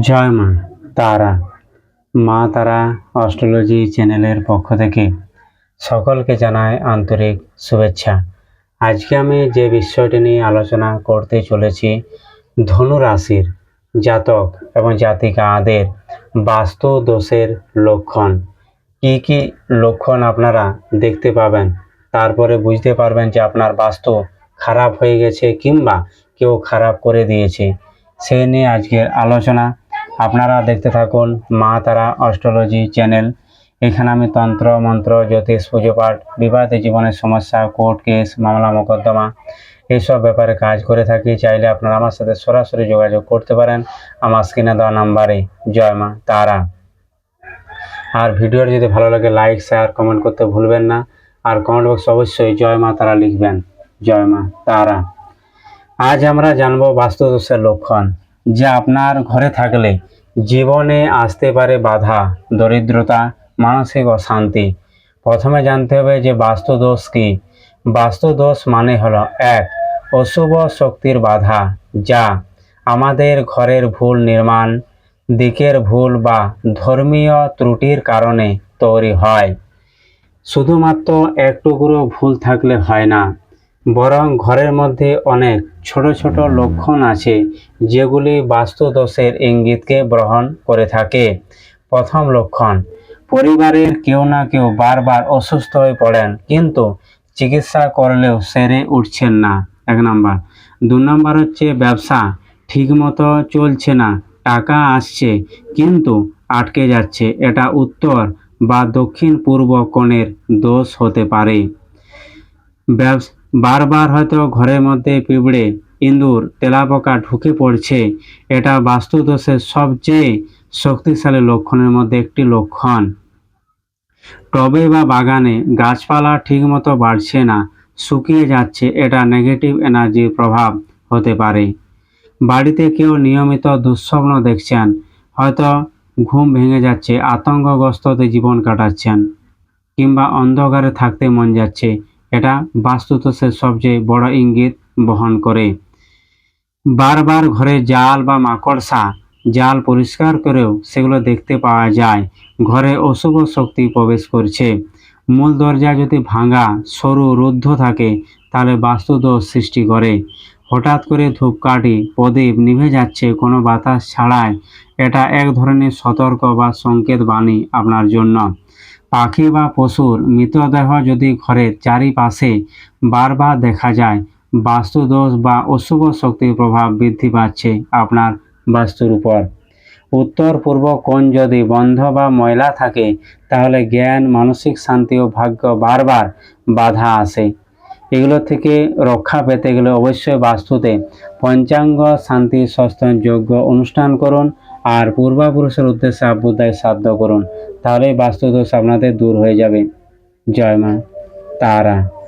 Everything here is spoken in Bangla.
জয় মা, তারা। মা তারা অস্ট্রোলজি চ্যানেলের পক্ষ থেকে সকলকে জানায় আন্তরিক শুভেচ্ছা। আজকে আমি যে বিষয়টি নিয়ে আলোচনা করতে চলেছি ধনু রাশির জাতক এবং জাতিকাদের বাস্তু দোষের লক্ষণ। কি কি লক্ষণ আপনারা দেখতে পাবেন? তারপরে বুঝতে পারবেন যে আপনার বাস্তু খারাপ হয়ে গেছে কিংবা কেউ খারাপ করে দিয়েছে। সেই নিয়ে আজকের আলোচনা। আপনারা দেখতে থাকুন মা তারা অস্ট্রোলজি চ্যানেল। এখানে আমি তন্ত্র, মন্ত্র, জ্যোতিষ, পুজো পাঠ বিবাদী জীবনের সমস্যা, কোর্ট কেস, মামলা, মোকদ্দমা এইসব ব্যাপারে কাজ করে থাকি। চাইলে আপনারা আমার সাথে সরাসরি যোগাযোগ করতে পারেন। আমার স্ক্রিনে দেওয়া নাম্বারে। জয় মা তারা। আর ভিডিওর যদি ভালো লাগে, লাইক, শেয়ার, কমেন্ট করতে ভুলবেন না। আর কমেন্ট বক্সে অবশ্যই জয় মা তারা লিখবেন। জয় মা তারা। আজ আমরা জানব বাস্তুদোষের লক্ষণ, যা আপনার ঘরে থাকলে জীবনে আসতে পারে বাধা, দরিদ্রতা, মানসিক অশান্তি। প্রথমে জানতে হবে যে বাস্তুদোষ কি। বাস্তুদোষ মানে হলো এক, অশুভ শক্তির বাধা, যা আমাদের ঘরের ভুল নির্মাণ, দিকের ভুল বা ধর্মীয় ত্রুটির কারণে তৈরি হয়। শুধুমাত্র একটুকুরো ভুল থাকলে হয় না বরং ঘরের মধ্যে অনেক ছোট ছোট লক্ষণ আছে, যেগুলি বাস্তুদোষের ইঙ্গিতকে গ্রহণ করে থাকে। প্রথম লক্ষণ, পরিবারের কেউ না কেউ বারবার অসুস্থ হয়ে পড়েন, কিন্তু চিকিৎসা করলেও সেরে উঠছেন না। এক নাম্বার। দু নাম্বার হচ্ছে ব্যবসা, ঠিকমতো চলছে না, টাকা আসছে, কিন্তু আটকে যাচ্ছে, এটা উত্তর বা দক্ষিণ পূর্ব কোণের দোষ হতে পারে। ব্যবস- বারবার হয়তো ঘরের মধ্যে পিঁপড়ে ইঁদুর, তেলাপোকা ঢুকে পড়ছে, এটা বাস্তুদোষের সবচেয়ে শক্তিশালী লক্ষণের মধ্যে একটি লক্ষণ। টবে বা বাগানে গাছপালা ঠিকমতো বাড়ছে না, শুকিয়ে যাচ্ছে, এটা নেগেটিভ এনার্জির প্রভাব হতে পারে। বাড়িতে কেউ নিয়মিত দুঃস্বপ্ন দেখছেন, হয়তো ঘুম ভেঙে যাচ্ছে আতঙ্কগ্রস্ততে জীবন কাটাচ্ছেন, কিংবা অন্ধকারে থাকতে মন যাচ্ছে এটা বাস্তুদোষের সবচেয়ে বড় ইঙ্গিত বহন করে। বারবার ঘরে জাল বা মাকড়সা, জাল পরিষ্কার করেও সেগুলো দেখতে পাওয়া যায়। ঘরে অশুভ শক্তি প্রবেশ করছে। মূল দরজা যদি ভাঙা, সরু, রুদ্ধ থাকে, তাহলে বাস্তুদোষ সৃষ্টি করে। হঠাৎ করে ধূপকাঠি, প্রদীপ নিভে যাচ্ছে কোনো বাতাস ছাড়াই। এটা এক ধরনের সতর্ক বা সংকেত বাণী আপনার জন্য। পাখি বা পশুর মৃতদেহ যদি ঘরের চারিপাশে বারবার দেখা যায়, বাস্তুদোষ বা অশুভ শক্তির প্রভাব বৃদ্ধি পাচ্ছে আপনার বাস্তুর উপর। উত্তর, পূর্ব কোণ যদি বন্ধ বা ময়লা থাকে, তাহলে জ্ঞান, মানসিক শান্তি ও ভাগ্য বারবার বাধা আসে। এগুলো থেকে রক্ষা পেতে গেলে অবশ্যই বাস্তুতে পঞ্চাঙ্গ শান্তি সস্তান যোগ্য অনুষ্ঠান করুন। আর পূর্বাপুরুষের উদ্দেশ্যে আবুদায় সাধ্য করুন, তাহলেই বাস্তুদোষ আপনাদের দূর হয়ে যাবে। জয় মা, তারা।